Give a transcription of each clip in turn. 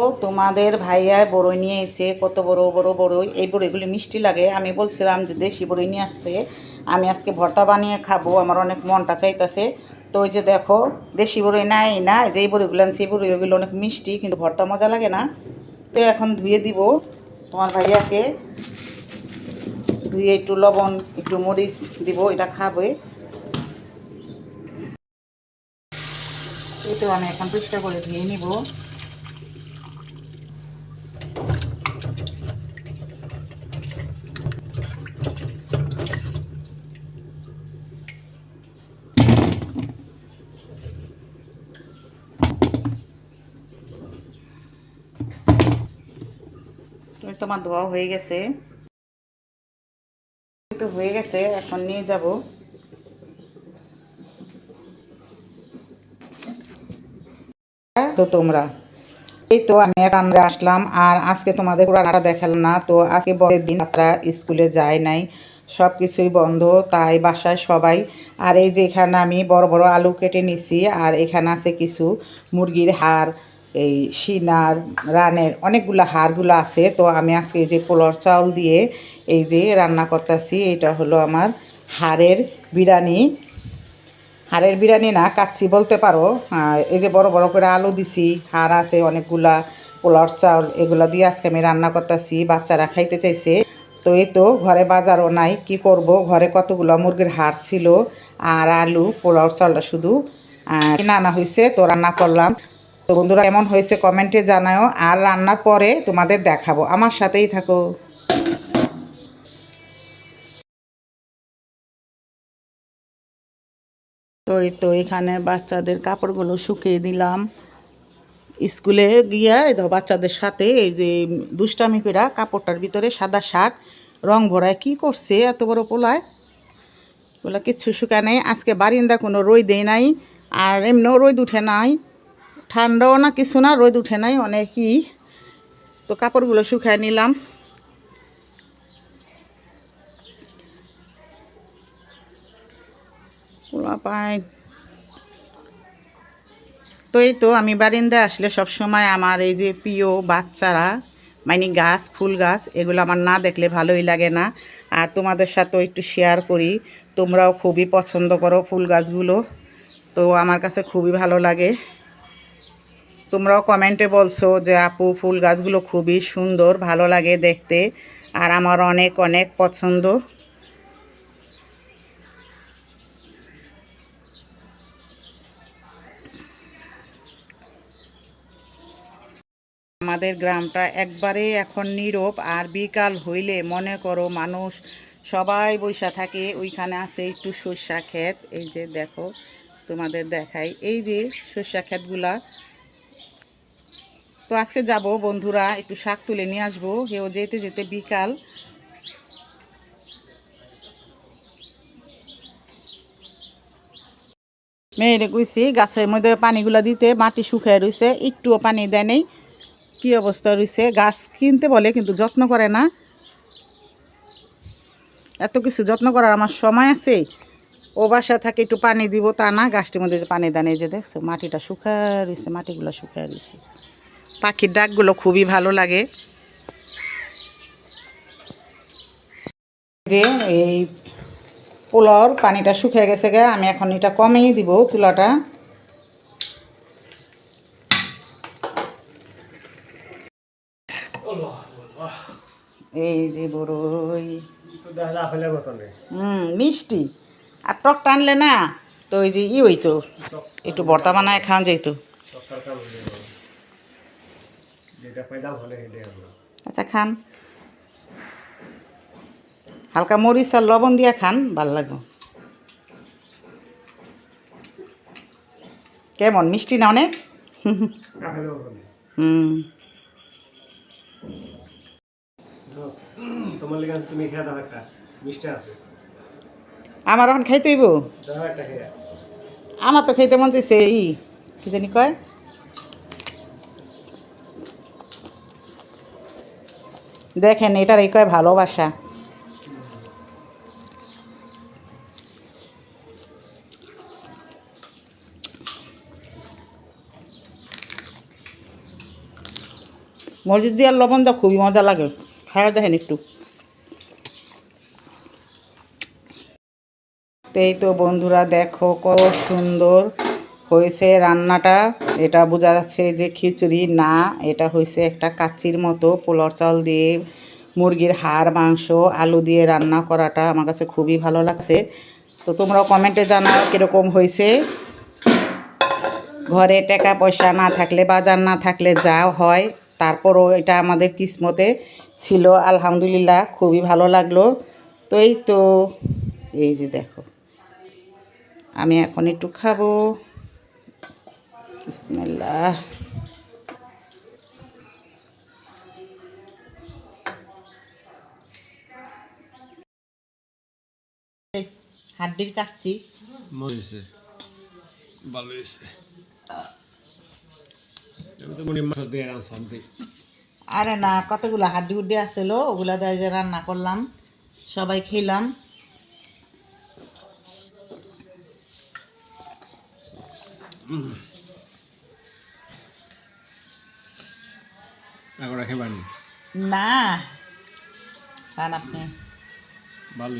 ও তোমাদের ভাইয়ায় বড়ই নিয়ে এসে কত বড় বড় বড়ই এই বড়ইগুলি মিষ্টি লাগে। আমি বলছিলাম যে দেশি বড়ই নিয়ে আসতে। আমি আজকে ভর্তা বানিয়ে খাব, আমার অনেক মনটা চাইতেছে। তো ওই যে দেখো, দেশি বড়ই নাই না যেই বড়িগুলো সেই বড়িগুলো অনেক মিষ্টি, কিন্তু ভর্তা মজা লাগে না। তো এখন ধুয়ে দিব তোমার ভাইয়াকে। ধুয়ে একটু লবণ, একটু মরিচ দিব, এটা খাবে। তো আমি এখন পরিষ্কার করে ধুয়ে নিব। তোমার ধোয়া হয়ে গেছে। তো হয়ে গেছে, এখন নিয়ে যাব। তো তোমরা, এই তো আমি রান্না আসলাম, আর আজকে তোমাদের পুরাটা দেখালাম না, তো আজকে বড়ের দিন আপনারা স্কুলে যায় নাই সব কিছুই বন্ধ, তাই বাসায় সবাই, আর এই যে এখানে আমি বড় বড় আলু কেটে নিছি, আর এখানে আছে কিছু মুরগির হাড় এই সিনার রানের অনেকগুলো হাড়গুলো আছে। তো আমি আজকে এই যে পোলার চাউল দিয়ে এই যে রান্না করতেছি, এটা হলো আমার হাড়ের বিরিয়ানি। হাড়ের বিরিয়ানি না, কাচ্চি বলতে পারো। এই যে বড় বড় করে আলু দিছি, হাড় আছে অনেকগুলা পোলার চাউল এগুলো দিয়ে আজকে আমি রান্না করতেছি, বাচ্চারা খাইতে চাইছে। তো এই তো ঘরে বাজারও নাই, কি করব? ঘরে কতগুলো মুরগির হাড় ছিল, আর আলু পোলাও চাউলটা শুধু আনা হয়েছে তো রান্না করলাম। তো বন্ধুরা কেমন হয়েছে কমেন্টে জানাও আর রান্নার পরে তোমাদের দেখাবো। আমার সাথেই থাকো। তো এই তো এখানে বাচ্চাদের কাপড়গুলো শুকিয়ে দিলাম। স্কুলে গিয়া বাচ্চাদের সাথে এই যে দুষ্টামি পেরা কাপড়টার ভিতরে সাদা শার্ট, রং ভরায় কি করছে এত বড় পোলায়? বলে কিচ্ছু শুকায় নাই। আজকে বারিন্দা কোনো রই দেয় নাই, আর এমনিও রোদ উঠে নাই। ঠান্ডাও না, কিছু না, রোদ উঠে নাই, অনেকই। তো কাপড়গুলো শুকায় নিলাম। তো এই তো আমি বারিন্দায় আসলে সব সময় আমার এই যে প্রিয় বাচ্চারা মানে গাছ, ফুল গাছ, এগুলো আমার না দেখলে ভালোই লাগে না। আর তোমাদের সাথেও একটু শেয়ার করি, তোমরাও খুবই পছন্দ করো ফুল গাছগুলো। তো আমার কাছে খুবই ভালো লাগে। তোমরাও কমেন্টে বলছো যে আপু, ফুল গাছগুলো খুবই সুন্দর, ভালো লাগে দেখতে, আর আমার অনেক অনেক পছন্দ। আমাদের গ্রামটা একবারে এখন নীরব, আর বিকাল হইলে মনে করো মানুষ সবাই বৈশা থাকে, ওইখানে আছে একটু সর্ষা ক্ষেত, এই যে দেখো তোমাদের দেখাই, এই যে সর্ষা ক্ষেতগুলা তো আজকে যাব, বন্ধুরা, একটু শাক তুলে নিয়ে আসব। কেউ যেতে যেতে বিকাল। মেয়েরে কইছি, গাছের মধ্যে পানিগুলা দিতে, মাটি শুকায় রয়েছে একটুও পানি দেয় নেই। কি অবস্থা রয়েছে গাছ কিনতে বলে, কিন্তু যত্ন করে না। এত কিছু যত্ন করার আমার সময় আছে। ও বাসা থাকে, একটু পানি দিব, তা না, গাছটির মধ্যে পানি দানে যে দেখছ, মাটিটা শুকায় রয়েছে মাটিগুলো শুকায় রয়েছে পাখির ডাকগুলো খুবই ভালো লাগে। যে এই পোলাওর পানিটা শুকিয়ে গেছে গে, আমি এখন এটা কমিয়ে দিব চুলাটা। এই যে বড়ই। হুম, মিষ্টি। আর টক টানলে না, তো ওই যে ই হইতো। একটু ভর্তা বানায় খাওয়া যাইতো। আচ্ছা খান। হালকা মরিচ আর লবণ দিয়া খান ভালো লাগবে। কেমন মিষ্টি না অনেক? হুম। তোমার লেগে তুমি খেয়ে দাও একটা মিষ্টি আছে। আমার এখন খাইতে হইব? দাও একটা খেয়ে। আমার তো খাইতে মন চাইছে ই কি জানি কয়? দেখেন, এটার এই কয় ভালোবাসা। মরিচ দিয়ে লবণ দাও, খুবই মজা লাগে। খাওয়া দেখেন একটু। এই তো বন্ধুরা, দেখো কত সুন্দর হয়েছে রান্নাটা। এটা বোঝা যাচ্ছে যে খিচুড়ি না, এটা হয়েছে একটা কাচ্চির মতো পোলার চাল দিয়ে মুরগির হাড়, মাংস, আলু দিয়ে রান্না করাটা আমার কাছে খুবই ভালো লাগছে। তো তোমরা কমেন্টে জানাও কীরকম হয়েছে ঘরে টাকা পয়সা না থাকলে, বাজার না থাকলে যা হয়, তারপরও এটা আমাদের কিসমতে ছিল, আলহামদুলিল্লাহ খুবই ভালো লাগল। তো এই তো, এই যে দেখো, আমি এখন একটু খাব। বিসমিল্লাহ। হাড্ডির কাচ্ছি মরেছে ভালো হয়েছে। আরে না কতগুলো হাড্ডি উড্ডি আসছিল ওগুলা দিয়ে যে রান্না করলাম সবাই খেলাম। রেখে বানি না। খান আপনি। ভালো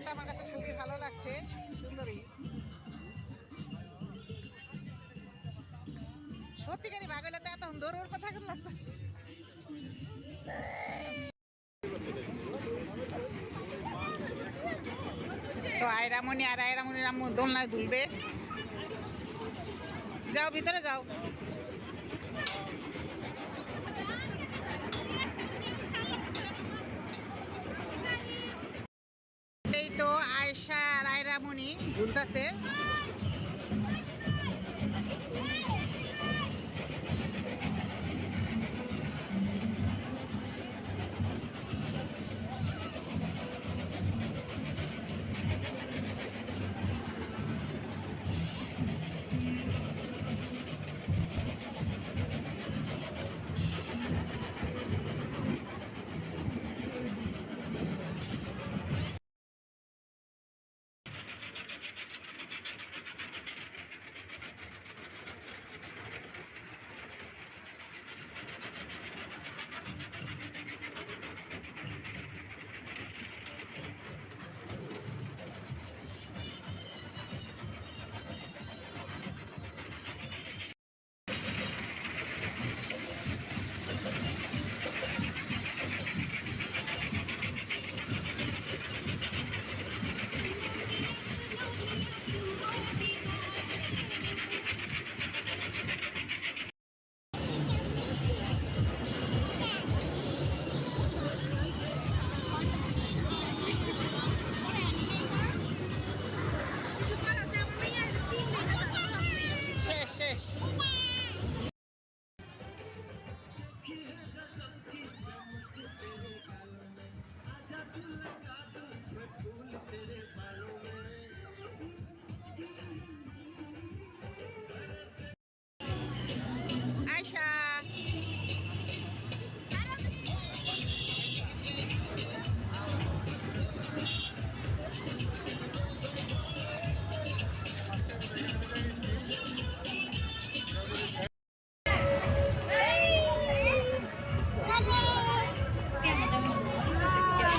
রংটা আমার কাছে খুবই ভালো লাগছে সুন্দরী সত্যিকারই তো এত সুন্দর ওর কথা লাগতো তো আয়রামণি আর আয়রামণির আম্মু দোলনায় দুলবে। যাও, ভিতরে যাও এই তো আয়সা আর আয়রামণি ঝুলতেছে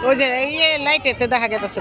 ওই যে ইয়ে লাইটেতে দেখা গেছে